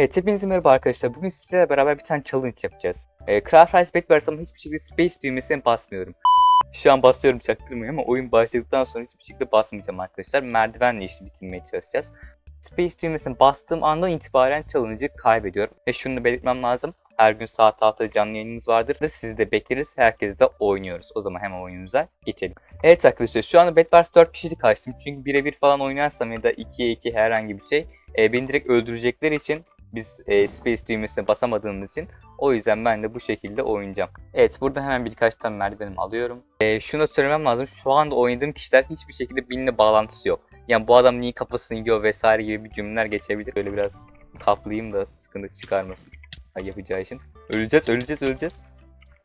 Evet hepinize merhaba arkadaşlar. Bugün sizlerle beraber bir tane challenge yapacağız. Ee, Craft Rise Backwards ama hiçbir şekilde Space düğmesine basmıyorum. Şu an basıyorum çaktırmayın ama oyun başladıktan sonra hiçbir şekilde basmayacağım arkadaşlar. Merdivenle işi bitirmeye çalışacağız. Space düğmesine bastığım andan itibaren challenge'ı kaybediyorum. Ve şunu da belirtmem lazım. Her gün saat 6'da canlı yayınımız vardır ve sizi de bekleriz. Herkese de oynuyoruz. O zaman hemen oyunumuza geçelim. Evet arkadaşlar şu anda Bedwars 4 kişilik açtım. Çünkü birebir falan oynarsam ya da 2'ye 2 herhangi bir şey e, beni direkt öldürecekler için biz e, space düğmesine basamadığımız için o yüzden ben de bu şekilde oynayacağım. Evet burada hemen birkaç tane merdivenimi alıyorum. E, şunu da söylemem lazım. Şu anda oynadığım kişiler hiçbir şekilde benimle bağlantısı yok. Yani bu adam niye kafasını yiyor vesaire gibi bir cümleler geçebilir. Böyle biraz kaplayayım da sıkıntı çıkarmasın. Ay yapacağı için. Öleceğiz, öleceğiz, öleceğiz.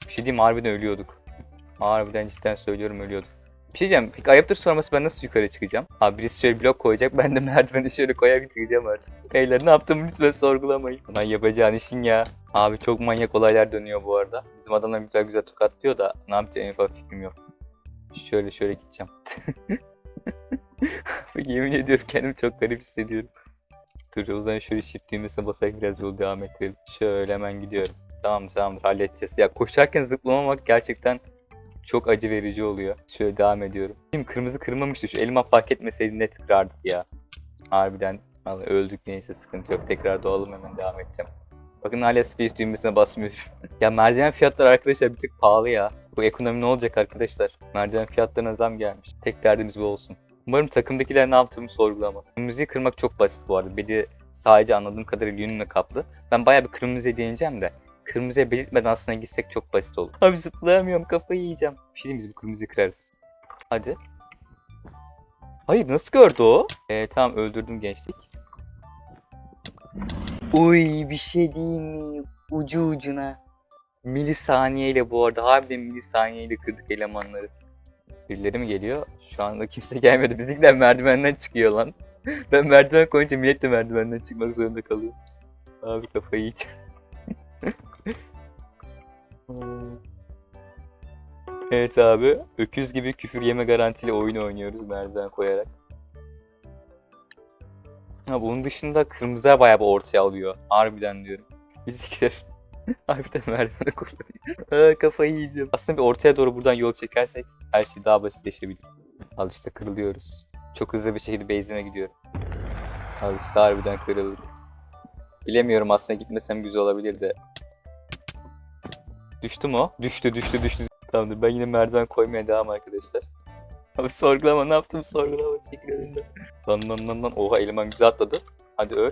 Bir şey diyeyim harbiden ölüyorduk. Harbiden cidden söylüyorum ölüyorduk. Bir şey diyeceğim. Peki ayıptır sorması ben nasıl yukarı çıkacağım? Abi birisi şöyle blok koyacak. Ben de merdiveni şöyle koyarak çıkacağım artık. Beyler ne yaptım lütfen sorgulamayın. Lan yapacağın işin ya. Abi çok manyak olaylar dönüyor bu arada. Bizim adamlar güzel güzel tokatlıyor da ne yapacağım en fikrim yok. Şöyle şöyle gideceğim. Yemin ediyorum kendimi çok garip hissediyorum. Dur o zaman şöyle shift düğmesine basarak biraz yol devam ettirelim. Şöyle hemen gidiyorum. Tamam tamamdır halledeceğiz. Ya koşarken zıplamamak gerçekten çok acı verici oluyor. Şöyle devam ediyorum. Kim kırmızı kırmamıştı. Şu elma fark etmeseydi net kırardık ya. Harbiden vallahi öldük neyse sıkıntı yok. Tekrar doğalım hemen devam edeceğim. Bakın hala space düğmesine basmıyorum. ya merdiven fiyatları arkadaşlar bir tık pahalı ya. Bu ekonomi ne olacak arkadaşlar? Merdiven fiyatlarına zam gelmiş. Tek derdimiz bu olsun. Umarım takımdakiler ne yaptığımı sorgulamaz. Müziği kırmak çok basit bu arada. Beni sadece anladığım kadarıyla yünle kaplı. Ben bayağı bir kırmızıya değineceğim de. Kırmızıya belirtmeden aslında gitsek çok basit olur. Abi zıplayamıyorum kafayı yiyeceğim. Bir şey diyeyim biz bu kırmızıyı kırarız. Hadi. Hayır nasıl gördü o? Ee, tamam öldürdüm gençlik. Uy bir şey diyeyim mi? Ucu ucuna. Milisaniyeyle bu arada harbiden milisaniyeyle kırdık elemanları. Birileri mi geliyor? Şu anda kimse gelmedi. Bizimkiler merdivenden çıkıyor lan. ben merdiven koyunca millet de merdivenden çıkmak zorunda kalıyor. Abi kafayı yiyeceğim. Evet abi. Öküz gibi küfür yeme garantili oyun oynuyoruz merdiven koyarak. Ha bunun dışında kırmızıya bayağı bir ortaya alıyor. Harbiden diyorum. Bizimkiler harbiden merdiveni kullanıyor. Aa, kafayı yiyeceğim. Aslında bir ortaya doğru buradan yol çekersek her şey daha basitleşebilir. Al işte kırılıyoruz. Çok hızlı bir şekilde base'ime gidiyorum. Al işte harbiden kırıldı. Bilemiyorum aslında gitmesem güzel olabilir de. Düştü mü o? Düştü düştü düştü. Tamamdır ben yine merdiven koymaya devam arkadaşlar. Abi sorgulama ne yaptım sorgulama çekil. Lan lan lan lan oha eleman güzel atladı. Hadi öl.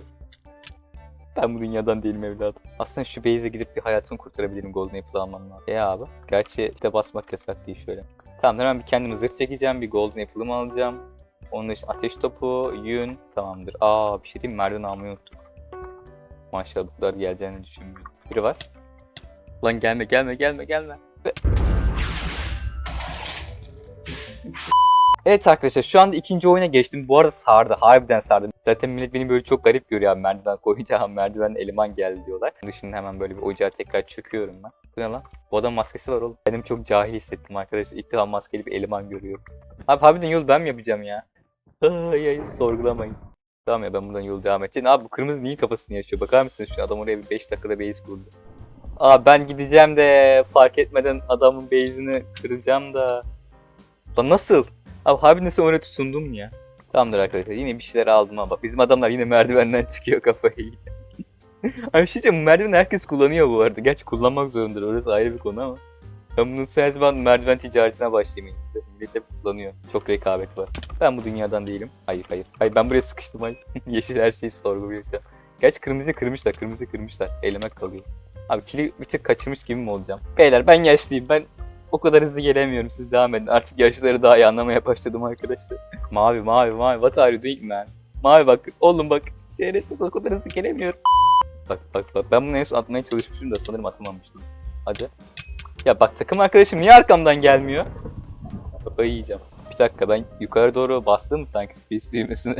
Ben bu dünyadan değilim evladım. Aslında şu base'e gidip bir hayatımı kurtarabilirim Golden Apple almam lazım. E abi. Gerçi de basmak yasak değil şöyle. Tamam hemen bir kendime zırh çekeceğim. Bir Golden Apple'ımı alacağım. Onun için ateş topu, yün tamamdır. Aa bir şey diyeyim merdiven almayı unuttuk. Maşallah bu kadar geleceğini düşünmüyorum. Biri var. Lan gelme gelme gelme gelme. Ve- Evet arkadaşlar şu anda ikinci oyuna geçtim. Bu arada sardı. Harbiden sardı. Zaten millet beni böyle çok garip görüyor. Merdiven koyunca merdiven eleman geldi diyorlar. Dışında hemen böyle bir ocağa tekrar çöküyorum ben. Bu ne lan? Bu adam maskesi var oğlum. Benim çok cahil hissettim arkadaşlar. İlk defa maskeli bir eleman görüyorum. Abi harbiden yol ben mi yapacağım ya? Ay sorgulamayın. Tamam ya ben buradan yol devam edeceğim. Abi bu kırmızı niye kafasını yaşıyor? Bakar mısınız şu adam oraya bir 5 dakikada base kurdu. Aa ben gideceğim de fark etmeden adamın base'ini kıracağım da. Lan nasıl? Abi harbiden sen oraya tutundun mu ya? Tamamdır arkadaşlar yine bir şeyler aldım ama bak bizim adamlar yine merdivenden çıkıyor kafayı yiyeceğim. Abi bir şey diyeceğim bu merdiveni herkes kullanıyor bu arada. Gerçi kullanmak zorundadır orası ayrı bir konu ama. Ben bunun her zaman merdiven ticaretine başlayayım. Millet hep kullanıyor. Çok rekabet var. Ben bu dünyadan değilim. Hayır hayır. Hayır ben buraya sıkıştım hayır. Yeşil her şeyi sorguluyor şu an. Gerçi kırmızı kırmışlar. Kırmızı kırmışlar. Elemek kalıyor. Abi kili bir tık kaçırmış gibi mi olacağım? Beyler ben yaşlıyım. Ben o kadar hızlı gelemiyorum. Siz devam edin. Artık yaşlıları daha iyi anlamaya başladım arkadaşlar. mavi mavi mavi. What are you doing man? Mavi bak. Oğlum bak. Şerefsiz o kadar hızlı gelemiyorum. Bak bak bak. Ben bunu en son atmaya çalışmışım da sanırım atamamıştım. Hadi. Ya bak takım arkadaşım niye arkamdan gelmiyor? Kafayı yiyeceğim. Bir dakika ben yukarı doğru bastım mı sanki space düğmesine?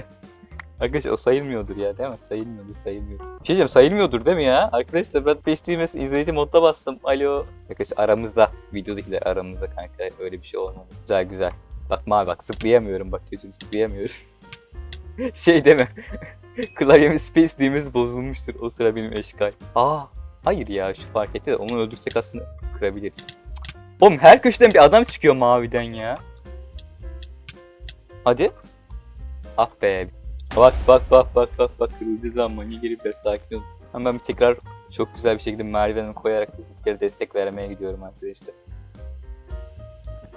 Arkadaşlar o sayılmıyordur ya değil mi? Sayılmıyordur sayılmıyordur. Bir şey sayılmıyordur değil mi ya? Arkadaşlar ben space düğmesi izleyici modda bastım. Alo. Arkadaşlar aramızda. Videodakiler aramızda kanka. Öyle bir şey olmadı. Güzel güzel. Bak mavi bak zıplayamıyorum bak çocuğum zıplayamıyorum. şey deme. Klavyemin space düğmesi bozulmuştur. O sıra benim eşkal. Aa, hayır ya şu fark etti de onu öldürsek aslında kırabiliriz. Cık. Oğlum her köşeden bir adam çıkıyor maviden ya. Hadi. Ah be. Bak bak bak bak bak bak kırıldığı zaman gelip biraz sakin olun. Hemen bir tekrar çok güzel bir şekilde merdivenimi koyarak bizimkilere destek vermeye gidiyorum arkadaşlar.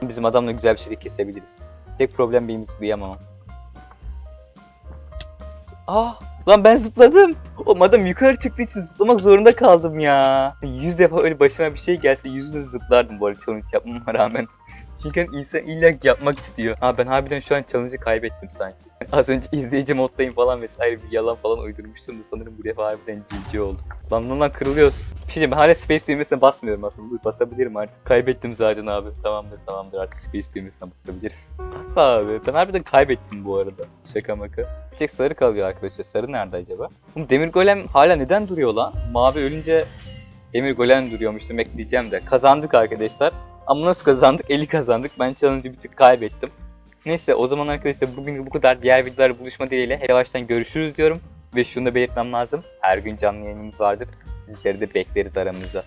Bizim adamla güzel bir şekilde kesebiliriz. Tek problem benim zıplayamamam. Ah lan ben zıpladım. O adam yukarı çıktığı için zıplamak zorunda kaldım ya. Yüz defa öyle başıma bir şey gelse yüzüne zıplardım bu arada challenge yapmama rağmen. Çünkü insan illa yapmak istiyor. Ha ben harbiden şu an challenge'ı kaybettim sanki. Az önce izleyici moddayım falan vesaire bir yalan falan uydurmuştum da sanırım bu defa harbiden GG olduk. Lan lan lan kırılıyoruz. Bir şey hala space düğmesine basmıyorum aslında. Basabilirim artık. Kaybettim zaten abi. Tamamdır tamamdır artık space düğmesine basabilirim. Abi ben harbiden kaybettim bu arada. Şaka maka. Bir tek sarı kalıyor arkadaşlar. Sarı nerede acaba? Oğlum demir golem hala neden duruyor lan? Mavi ölünce demir golem duruyormuş demek diyeceğim de. Kazandık arkadaşlar. Ama nasıl kazandık? 50 kazandık. Ben challenge'ı bir tık kaybettim. Neyse o zaman arkadaşlar bugün bu kadar. Diğer videolarda buluşma dileğiyle yavaştan görüşürüz diyorum. Ve şunu da belirtmem lazım. Her gün canlı yayınımız vardır. Sizleri de bekleriz aramızda.